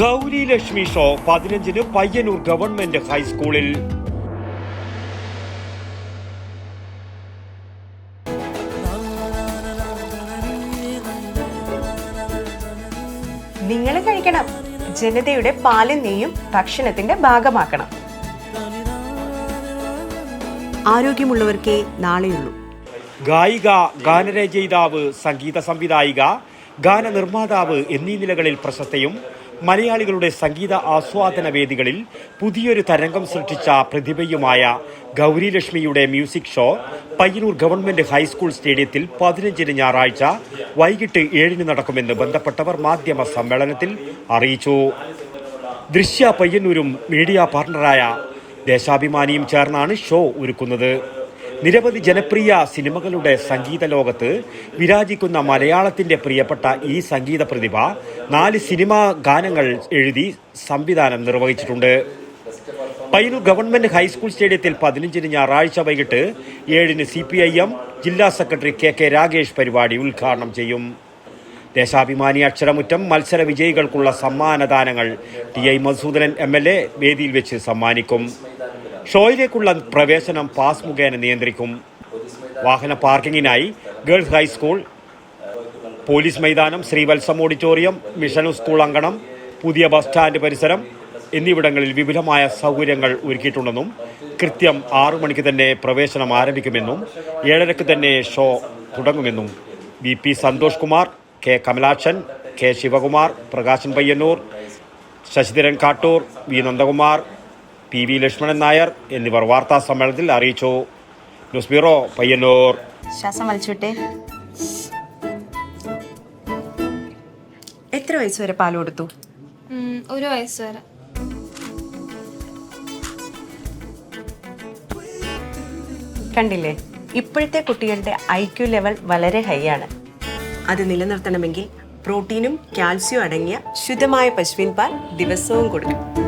Gauri Lakshmi show പതിനഞ്ചിന് Payyanur government ഹൈസ്കൂളിൽ നിങ്ങൾ കഴിക്കണം. ജനതയുടെ പാലും നെയ്യും ഭക്ഷണത്തിന്റെ ഭാഗമാക്കണം. ആരോഗ്യമുള്ളവർക്കേ നാളെയുള്ളൂ. ഗായിക ഗാനരചയിതാവ് സംഗീത സംവിധായിക ഗാനനിർമ്മാതാവ് എന്നീ നിലകളിൽ പ്രശസ്തയും മലയാളികളുടെ സംഗീത ആസ്വാദന വേദികളിൽ പുതിയൊരു തരംഗം സൃഷ്ടിച്ച പ്രതിഭയുമായ ഗൗരി ലക്ഷ്മിയുടെ music show Payyanur government high school സ്റ്റേഡിയത്തിൽ പതിനഞ്ചിന് ഞായറാഴ്ച വൈകിട്ട് ഏഴിന് നടക്കുമെന്ന് ബന്ധപ്പെട്ടവർ മാധ്യമ സമ്മേളനത്തിൽ അറിയിച്ചു. ദൃശ്യ പയ്യന്നൂരും മീഡിയ പാർട്ണറായ ദേശാഭിമാനിയും ചേർന്നാണ് ഷോ ഒരുക്കുന്നത്. നിരവധി ജനപ്രിയ സിനിമകളുടെ സംഗീത ലോകത്ത് വിരാജിക്കുന്ന മലയാളത്തിന്റെ പ്രിയപ്പെട്ട ഈ സംഗീത പ്രതിഭ നാല് സിനിമാ ഗാനങ്ങൾ എഴുതി സംവിധാനം നിർവഹിച്ചിട്ടുണ്ട്. പയ്യന്നൂർ ഗവൺമെന്റ് ഹൈസ്കൂൾ സ്റ്റേഡിയത്തിൽ പതിനഞ്ചിന് ഞായറാഴ്ച വൈകിട്ട് ഏഴിന് സി പി ഐ എം ജില്ലാ സെക്രട്ടറി കെ കെ രാഗേഷ് പരിപാടി ഉദ്ഘാടനം ചെയ്യും. ദേശാഭിമാനി അക്ഷരമുറ്റം മത്സര വിജയികൾക്കുള്ള സമ്മാനദാനങ്ങൾ T I Madhusudanan M L A വേദിയിൽ വെച്ച് സമ്മാനിക്കും. ഷോയിലേക്കുള്ള പ്രവേശനം പാസ് മുഖേന നിയന്ത്രിക്കും. വാഹന പാർക്കിങ്ങിനായി ഗേൾസ് ഹൈസ്കൂൾ പോലീസ് മൈതാനം ശ്രീവത്സം ഓഡിറ്റോറിയം മിഷൻ സ്കൂൾ അങ്കണം പുതിയ ബസ് സ്റ്റാൻഡ് പരിസരം എന്നിവിടങ്ങളിൽ വിപുലമായ സൗകര്യങ്ങൾ ഒരുക്കിയിട്ടുണ്ടെന്നും കൃത്യം ആറു മണിക്ക് തന്നെ പ്രവേശനം ആരംഭിക്കുമെന്നും ഏഴരക്ക് തന്നെ ഷോ തുടങ്ങുമെന്നും V P Santhosh Kumar K Kamalakshan K Sivakumar Prakashan Payyanur Sasidharan Kattoor V Nandakumar P V Lakshmanan Nair എന്നിവർ വാർത്താ സമ്മേളനത്തിൽ അറിയിച്ചു. News bureau Payyanur. ശ്വാസം വലിച്ചുവിട്ടെ. എത്ര വയസ്സ് വരെ പാൽ കൊടുത്തു? ഒരു വയസ്സ് വരെ. കണ്ടില്ലേ? ഇപ്പോഴത്തെ കുട്ടികളുടെ ഐ ക്യു ലെവൽ വളരെ ഹൈ ആണ്. അത് നിലനിർത്തണമെങ്കിൽ പ്രോട്ടീനും കാൽസ്യവും അടങ്ങിയ ശുദ്ധമായ പശുവിൻ പാൽ ദിവസവും കൊടുക്കും